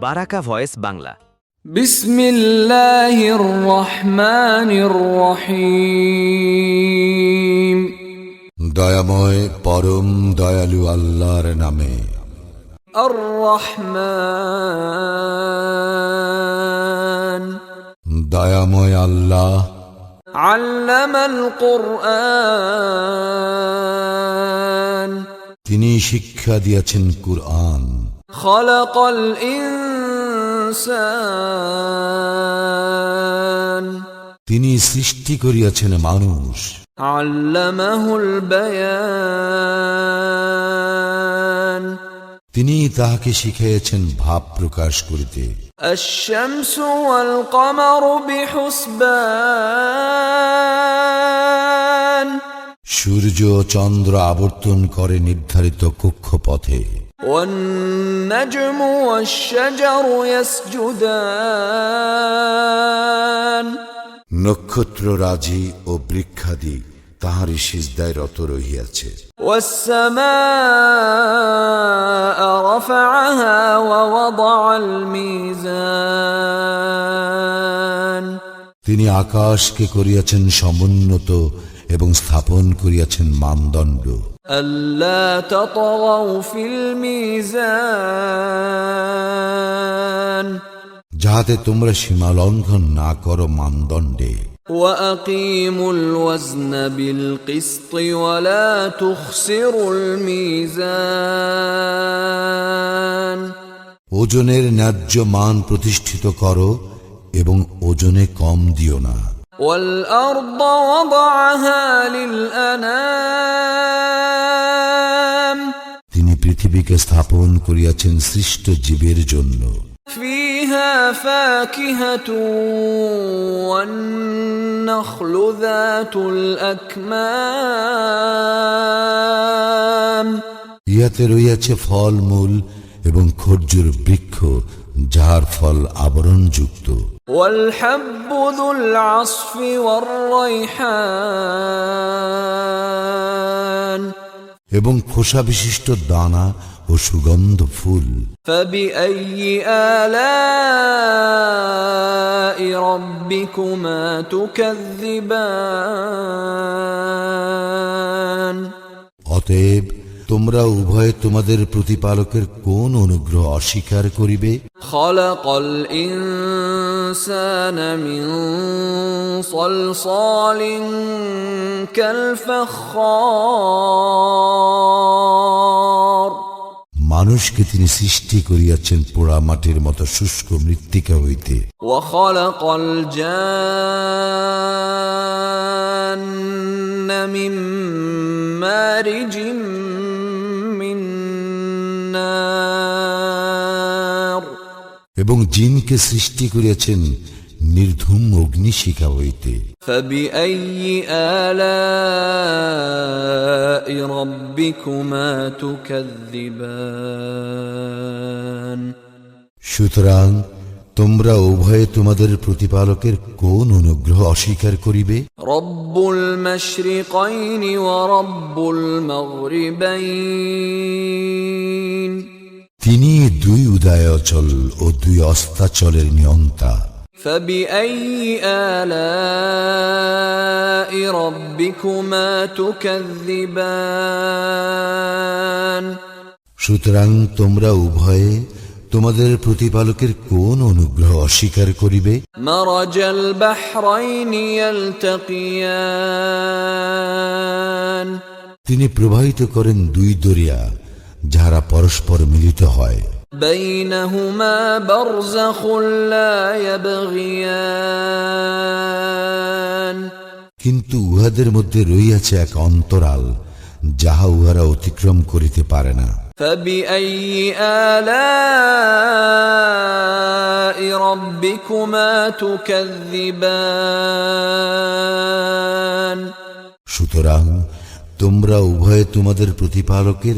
বারাকা voice Bangla. বিসমিল্লাহির রহমানির রহিম দয়াময় পরম দয়ালু আল্লাহর নামে। আর রহমান দয়াময় আল্লাহ। আল্লামাল কোরআন। তিনি শিক্ষা দিয়েছেন কুরআন। خلق الإنسان তিনি সৃষ্টি করিয়াছেন মানুষ علمه البيان তিনি তাহাকে শিখাইয়াছেন ভাব প্রকাশ করিতে الشمس والقمر بحسبان সূর্য ও চন্দ্র আবর্তন করে নির্ধারিত কক্ষপথে والنجم والشجر يسجدان নক্ষত্র রাজি ও বৃক্ষাদি তাহারই সিজদায় রত রহিয়াছে والسماء رفعها ووضع الميزان তিনি আকাশকে করিয়াছেন সমুন্নত এবং স্থাপন করিয়াছেন মানদণ্ড ألا تطغوا في الميزان যাহাতে তোমরা সীমা লঙ্ঘন না করো মানদণ্ডে وأقيموا الوزن بالقسط ولا تخسروا الميزان ওজনের ন্যায্য মান প্রতিষ্ঠিত করো এবং ওজনে কম দিও না والأرض وضعها للأنام তিনি পৃথিবীকে স্থাপন করিয়াছেন সৃষ্ট জীবের জন্য فيها فاكهة والنخل ذات الأكمام ইহাতে রইয়াছে ফলমূল এবং খর্জুর বৃক্ষ যাহার ফল আবরণযুক্ত والحب ذو العصف والريحان এবং খোসা বিশিষ্ট দানা ও সুগন্ধ ফুল فبأي آلاء ربكما تكذبان অতএব তোমরা উভয়ে তোমাদের প্রতিপালকের কোন অনুগ্রহ অস্বীকার করিবে خلق الإنسان من صلصال كالفخار মানুষকে তিনি সৃষ্টি করিয়াছেন পোড়া মাটির মতো শুষ্ক মৃত্তিকা হইতে وخلق الجان من مارج এবং জিনকে সৃষ্টি করেছেন নির্ধুম অগ্নিশিখা হইতে। সুতরাং তোমরা উভয়ে তোমাদের প্রতিপালকের কোন অনুগ্রহ অস্বীকার করিবে? রব্বুল মাশরিকাইনি ওয়া রব্বুল মাগরিবাইন। দুই উদয়াচল ও দুই অস্তাচলের নিয়ন্তা فبأي آلاء ربكما تكذبان সুতরাং তোমরা উভয়ে তোমাদের প্রতিপালকের কোন অনুগ্রহ অস্বীকার করিবে مرج البحرين يلتقيان তিনি প্রবাহিত করেন দুই দরিয়া যাহারা পরস্পর মিলিত হয় بينهما برزخ لا يبغيان কিন্তু উহাদের মধ্যে রইয়াছে এক অন্তরাল যাহা উহারা অতিক্রম করিতে পারে না فبأي آلاء ربكما تكذبان সুতরাং তোমরা উভয়ে তোমাদের প্রতিপালকের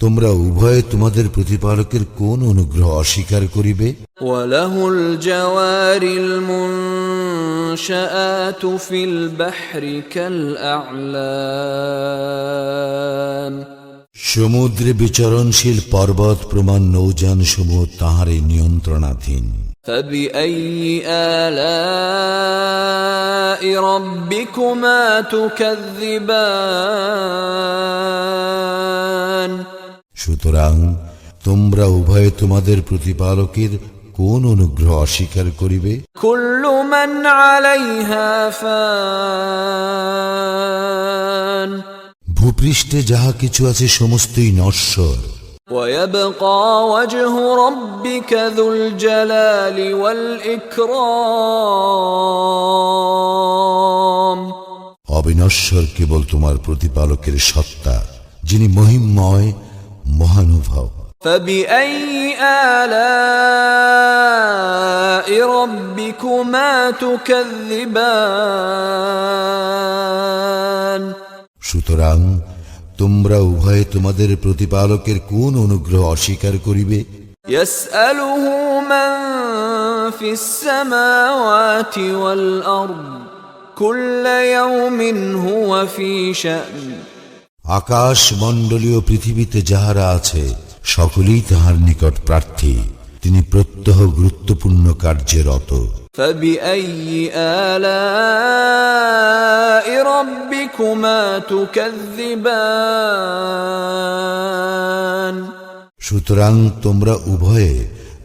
তোমরা উভয়ে তোমাদের প্রতিপালকের কোন অনুগ্রহ অস্বীকার করিবে وله الجوار المنشآت في البحر كالأعلام সমুদ্রে বিচরণশীল পর্বত প্রমাণ নৌযান সমূহ তাহারই নিয়ন্ত্রণাধীন فبأي آلاء ربكما تكذبان সুতরাং তোমরা উভয়ে তোমাদের প্রতিপালকের কোন অনুগ্রহ অস্বীকার করিবে كل من عليها فان ভূপৃষ্ঠে যাহা কিছু আছে সমস্তই নশ্বর ويبقى وجه ربك ذو الجلال والإكرام অবিনশ্বর কেবল তোমার প্রতিপালকের সত্তা যিনি মহিমময় মহানুভব فبأي آلاء ربكما تكذبان সুতরাং তোমরা উভয়ে তোমাদের প্রতিপালকের কোন অনুগ্রহ অস্বীকার করিবে يسأله من في السماوات والأرض كل يوم هو في شأن আকাশ মণ্ডলীয় পৃথিবীতে যাহারা আছে সকলেই তাহার নিকট প্রার্থী। তিনি প্রত্যহ গুরুত্বপূর্ণ কার্যে রত। সুতরাং তোমরা উভয়ে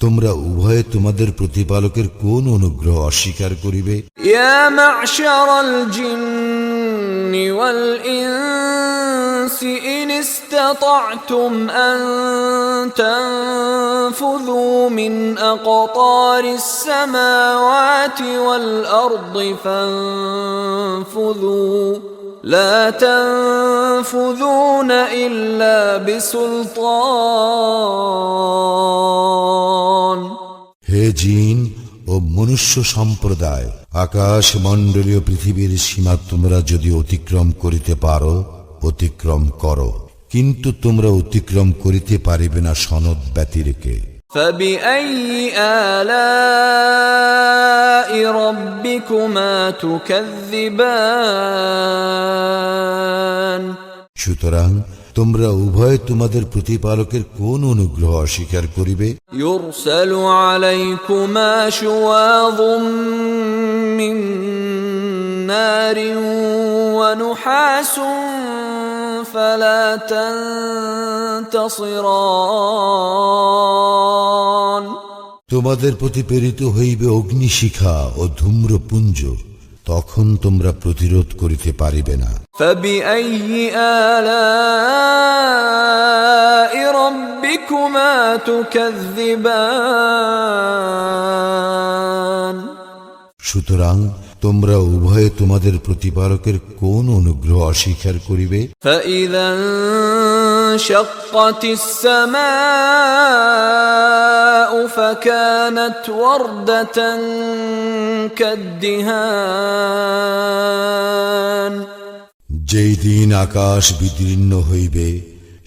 তোমরা উভয়ে তোমাদের প্রতিপালকের কোন অনুগ্রহ অস্বীকার করিবে يا معشر الجن والإنس إن استطعتم أن تنفذوا من أقطار السماوات والأرض فانفذوا لا تنفذون إلا بسلطان হে জিন ও মনুষ্য সম্প্রদায় আকাশ মণ্ডলীয় পৃথিবীর সীমা তোমরা যদি অতিক্রম করিতে পারো অতিক্রম করো কিন্তু তোমরা অতিক্রম করিতে পারিবে না সনদ ব্যতিরেকে فبأي آلاء ربكما تكذبان সুতরাং তোমরা উভয় তোমাদের প্রতিপালকের কোন অনুগ্রহ অস্বীকার করিবে يرسل عليكما شواظ من نار ونحاس فلا تنتصران তোমাদের প্রতি প্রেরিত হইবে অগ্নিশিখা ও ধূম্রপুঞ্জ তখন তোমরা প্রতিরোধ করিতে পারিবে না فبأي آلاء ربكما تكذبان সুতরাং তোমরা উভয়ে তোমাদের প্রতিপালকের কোন অনুগ্রহ অস্বীকার করিবে فإذا انشقت السماء فكانت وردة كالدهان যেই দিন আকাশ বিদীর্ণ হইবে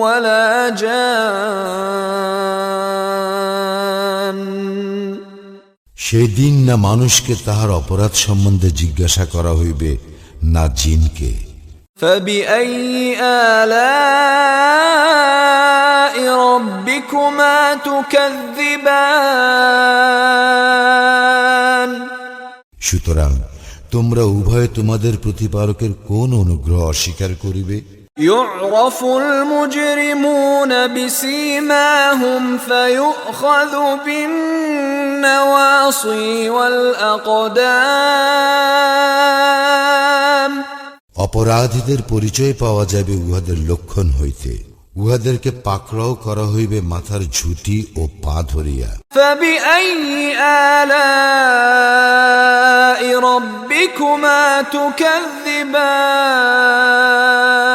ولا جان সেই দিন না মানুষকে তাহার অপরাধ সম্বন্ধে জিজ্ঞাসা করা হইবে না জিনকে فبأي آلاء ربكما تكذبان সুতরাং তোমরা উভয় তোমাদের প্রতিপালকের কোন অনুগ্রহ অস্বীকার করিবে يعرف المجرمون بسيماهم فيؤخذ بالنواصي والأقدام অপরাধীদের পরিচয় পাওয়া যাবে উহাদের লক্ষণ হইতে উহাদেরকে পাকড়াও করা হইবে মাথার ঝুঁটি ও পা ধরিয়া فبأي آلاء ربكما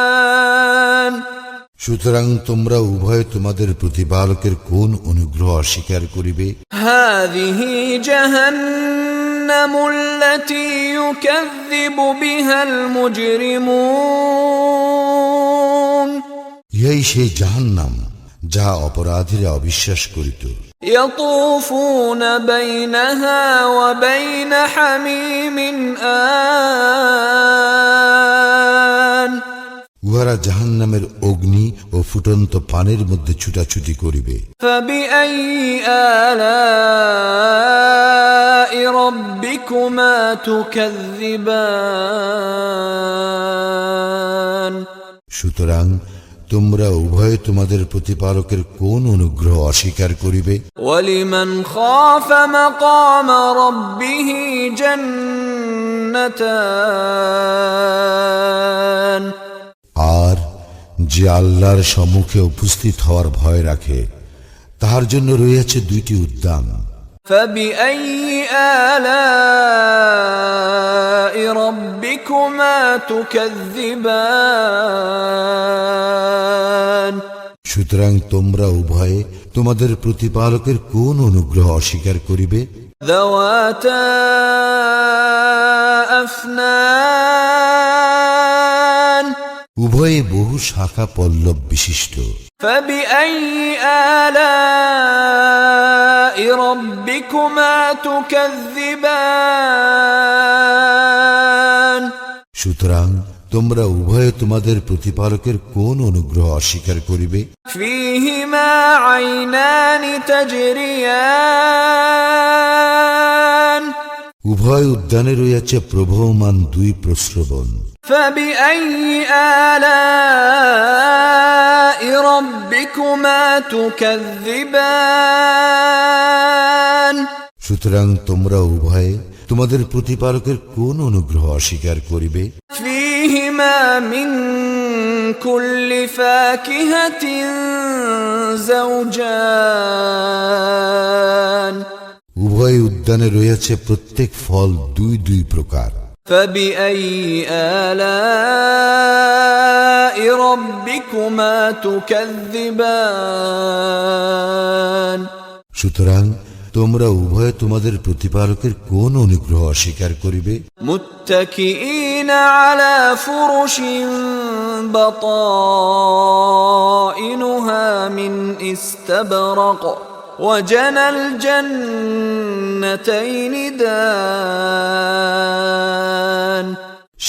تكذبان সুতরাং তোমরা উভয় তোমাদের প্রতিপালকের কোন অনুগ্রহ অস্বীকার করিবে هذه جهنم التي يكذب بها المجرمون ইহাই সেই জাহান্নাম যা অপরাধীরা অবিশ্বাস করিত يطوفون بينها وبين حميم آن উহারা জাহান্নামের অগ্নি ও ফুটন্ত পানের মধ্যে ছুটাছুটি করিবে فبأي آلاء ربكما تكذبان সুতরাং তোমরা উভয়ে তোমাদের প্রতিপালকের কোন অনুগ্রহ অস্বীকার করিবে? ওয়ালিমান আর যে আল্লাহর সম্মুখে উপস্থিত হওয়ার ভয় রাখে তাহার জন্য রয়েছে দুইটি উদ্যান। فبأي آلاء ربكما تكذبان সুতরাং তোমরা উভয়ে তোমাদের প্রতিপালকের কোন অনুগ্রহ অস্বীকার করিবে ذواتا أفنان উভয়ে বহু শাখা পল্লব বিশিষ্ট। সুতরাং তোমরা উভয়ে তোমাদের প্রতিপালকের কোন অনুগ্রহ অস্বীকার করিবে? উভয় উদ্যানে রইয়াছে প্রভমান দুই প্রশ্রবণ فبأي آلاء ربكما تكذبان সুতরাং তোমরা উভয়ে তোমাদের প্রতিপালকের কোন অনুগ্রহ অস্বীকার করিবে فيهما من كل فاكهة زوجان উভয় উদ্যানে রয়েছে প্রত্যেক ফল দুই দুই প্রকার فبأي آلاء ربكما تكذبان সুতরাং তোমরা উভয়ে তোমাদের প্রতিপালকের কোন অনুগ্রহ অস্বীকার করিবে متكئين على فرش بطائنها من استبرق وجنى الجنتين دان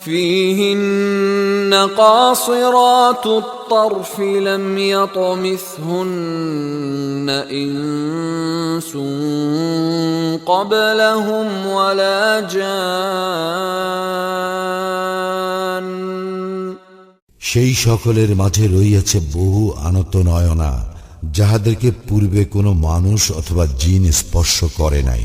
فيهن قاصرات الطرف لم يطمثهن إنس قبلهم ولا جان সেই সকলের মাঝে রইয়াছে বহু আনত নয়না যাহাদেরকে পূর্বে কোনো মানুষ অথবা জিন স্পর্শ করে নাই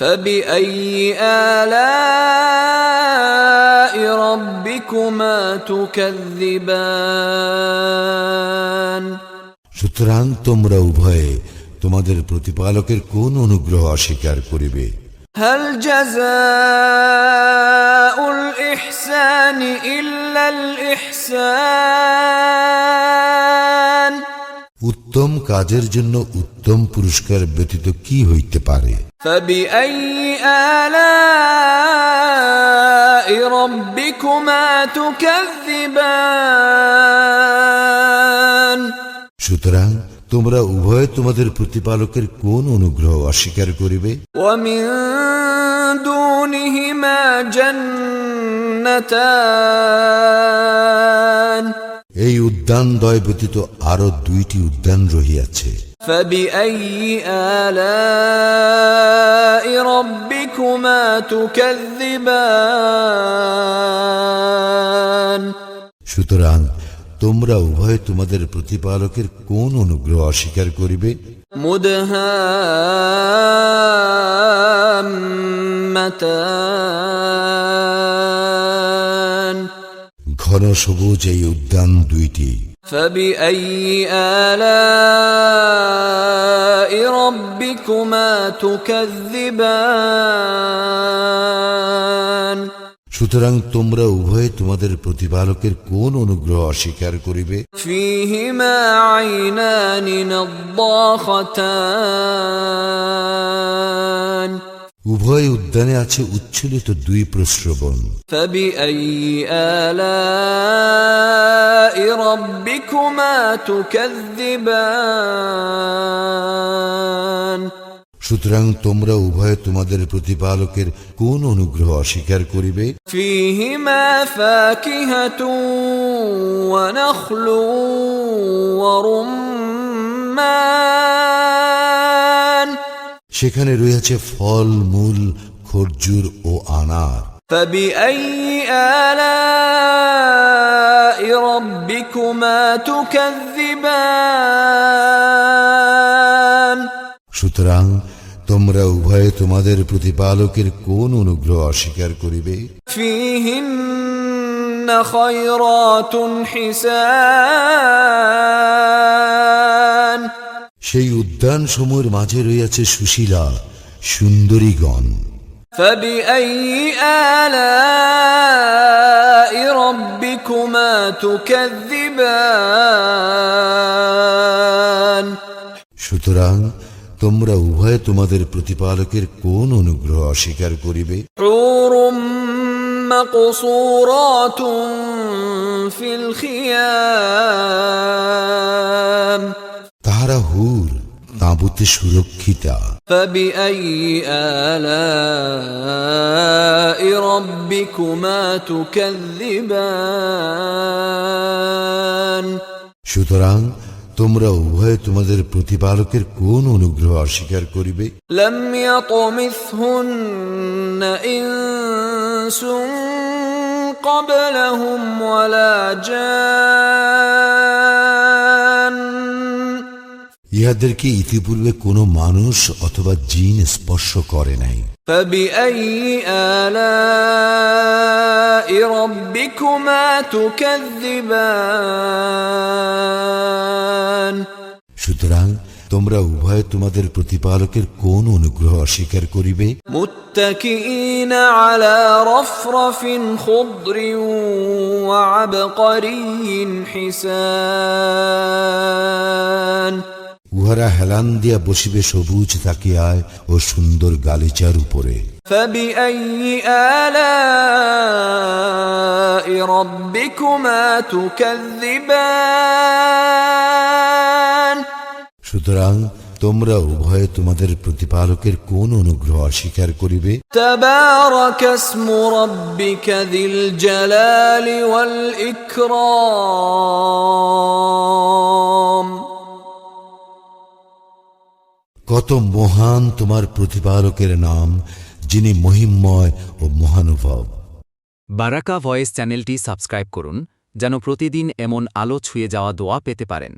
فبأي آلاء ربكما تكذبان সুতরাং তোমরা উভয়ে তোমাদের প্রতিপালকের কোন অনুগ্রহ অস্বীকার করিবে هل جزاء الإحسان إلا الإحسان উত্তম কাজের জন্য উত্তম পুরস্কার ব্যতীত কি হইতে পারে? সুতরাং তোমরা উভয় তোমাদের প্রতিপালকের কোন অনুগ্রহ অস্বীকার করিবে? দুনিহিমা জন্নতান এই উদ্যান দয় ব্যতীত আরও দুইটি উদ্যান রহিয়াছে। সুতরাং তোমরা উভয় তোমাদের প্রতিপালকের কোন অনুগ্রহ অস্বীকার করিবে? মুদহা ঘন সবুজ এই উদ্যান দুইটি। সুতরাং তোমরা উভয়ে তোমাদের প্রতিপালকের কোন অনুগ্রহ অস্বীকার করিবে? ফিহিমা উভয় উদ্যানে আছে উচ্ছলিত দুই প্রশ্রবণ। সুতরাং তোমরা উভয় তোমাদের প্রতিপালকের কোন অনুগ্রহ অস্বীকার করিবে? ফিহিমা সেখানে রয়েছে ফল মূল খরজুর ও আনার فبأي آلاء ربكما تكذبان সুতরাং তোমরা উভয়ে তোমাদের প্রতিপালকের কোন অনুগ্রহ অস্বীকার করিবে فيهن خيرات حسان সেই উদ্যান সমূহের মাঝে রয়েছে সুশীলা সুন্দরীগণ فبأي آلاء ربكما تكذبان সুতরাং তোমরা উভয়ে তোমাদের প্রতিপালকের কোন অনুগ্রহ অস্বীকার করিবে حور مقصورات في الخيام তাহারা হুর তাঁবুতে সুরক্ষিতা فبأي آلاء ربكما تكذبان সুতরাং তোমরা উভয়ে তোমাদের প্রতিপালকের কোন অনুগ্রহ অস্বীকার করিবে لم يطمثهن إنس قبلهم ولا جان ইহাদেরকে ইতিপূর্বে কোন মানুষ অথবা জিন স্পর্শ করে নাই। সুতরাং তোমরা উভয় তোমাদের প্রতিপালকের কোন অনুগ্রহ অস্বীকার করিবে? মুত্তাকিন আলা রফরফিন খুদ্রি ওয়া আবকারিন হিসান। উহারা হেলান দিয়া বসিবে সবুজ তাকিয়ায় ও সুন্দর গালিচার উপরে। সুতরাং তোমরা উভয়ে তোমাদের প্রতিপালকের কোন অনুগ্রহ অস্বীকার করিবে? জালালি ওয়াল ইকরাম কত মহান তোমার প্রতিপালকের নাম, যিনি মহিম্ময় ও মহানুভব। বারাকা ভয়েস চ্যানেলটি সাবস্ক্রাইব করুন, যেন প্রতিদিন এমন আলো ছুঁয়ে যাওয়া দোয়া পেতে পারেন।